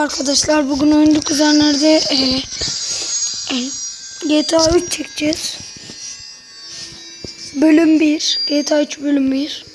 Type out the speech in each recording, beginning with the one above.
Arkadaşlar bugün oyunda kuzenlerde e, e, GTA 3 çekeceğiz. Bölüm 1. GTA 3 bölüm 1.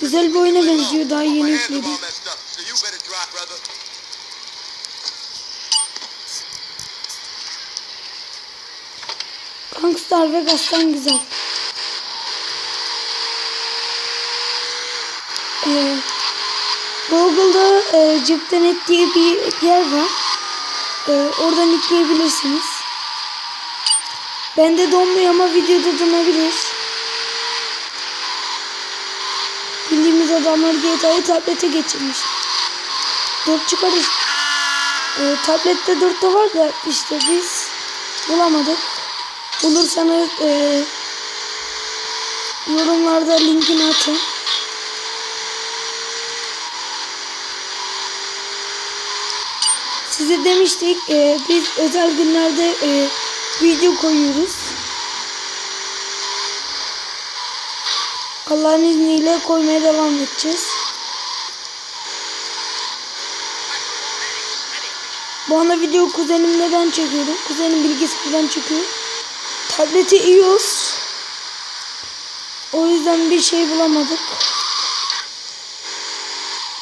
Güzel bir oyuna benziyor. Daha yeni yükledim. Gangstar Vegas'tan güzel. Ee, Google'da e, cepten et diye bir yer var. Ee, oradan yükleyebilirsiniz. Bende donmuyor ama videoda donabilir. Adamlar GTA'yı tablete geçirmiş. Dört çıkarız. Ee, tablette dört de var da işte biz bulamadık. Bulursanız e, yorumlarda linkini atın. Size demiştik e, biz özel günlerde e, video koyuyoruz. Allah'ın izniyle koymaya devam edeceğiz. Bu anda video kuzenimle ben çekiyorum. Kuzenim bilgisayardan çekiyor. Tableti iOS. O yüzden bir şey bulamadık.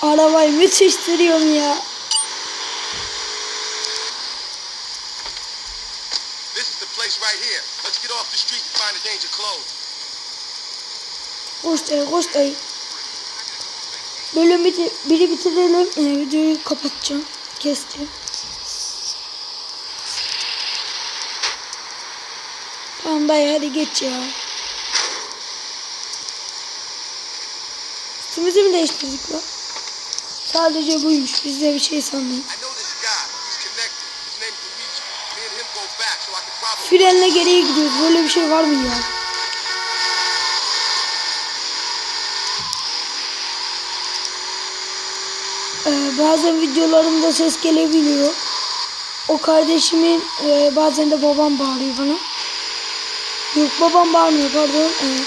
Arabayı müthiş sürüyorum ya. This is the place right here. Let's get off the street and find a danger close. Koş dayı koş dayı. Bölüm biti biri bitirelim. Ee, videoyu kapatacağım. Keseceğim. Tamam dayı hadi geç ya. Üstümüzü mü değiştirdik lan? Sadece buymuş. Biz de bir şey probably. Frenle geriye gidiyoruz. Böyle bir şey var mı ya? Ee, bazen videolarımda ses gelebiliyor. O kardeşimin e, bazen de babam bağırıyor bana. Yok babam bağırmıyor pardon. Ee,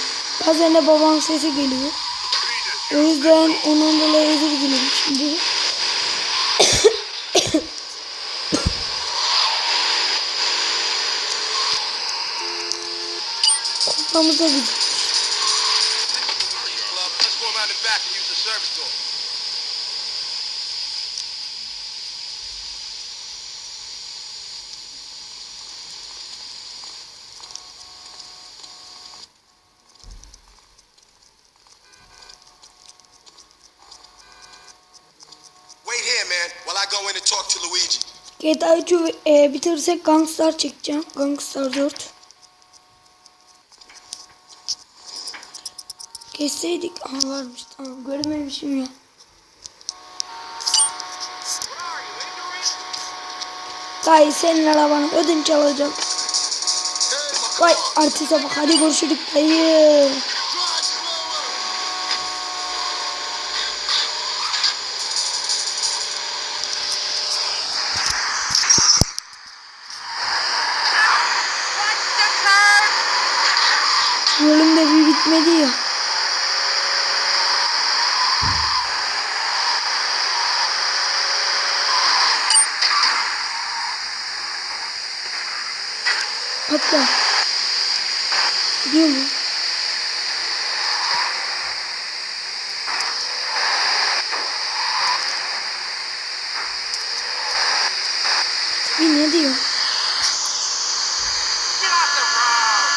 bazen de babam sesi geliyor. O yüzden ondan dolayı özür dilerim şimdi. Kupamıza gidiyor. Talk to Luigi. GTA 3'ü e, bitirirsek Gangstar çekeceğim. Gangstar 4. Kesseydik. Aha varmış tamam görmemişim ya. Dayı senin arabanı ödünç alacağım. Vay artiste bak hadi görüşürük dayı. Drive slower. Bölüm de bir bitmedi ya. Atla. Gidiyor? Bir ne diyor? Get off the road.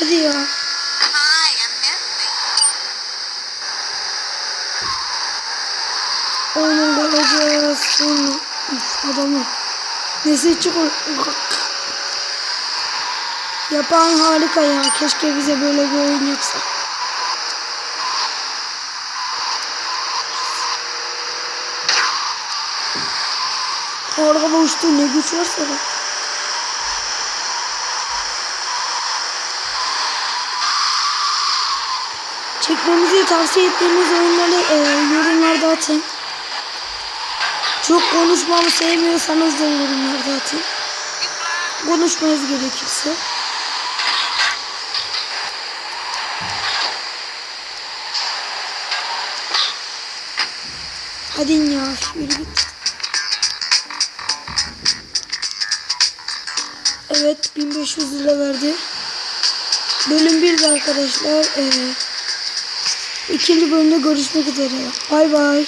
Hadi ya. Hi, I'm Missy. Onu bulacağız sonra. Adamı. Nesi çıkıyor? Yapan harika ya. Keşke bize böyle bir oyun yapsa. Araba uçtu ne güç varsa da. Çekmemizi tavsiye ettiğiniz oyunları e, yorumlarda atın. Çok konuşmamı sevmiyorsanız da yorumlarda atın. Konuşmanız gerekirse. Hadi in ya yürü git. Evet 1500 lira verdi. Bölüm 1'de arkadaşlar. Ee, ikinci bölümde görüşmek üzere. Bay bay.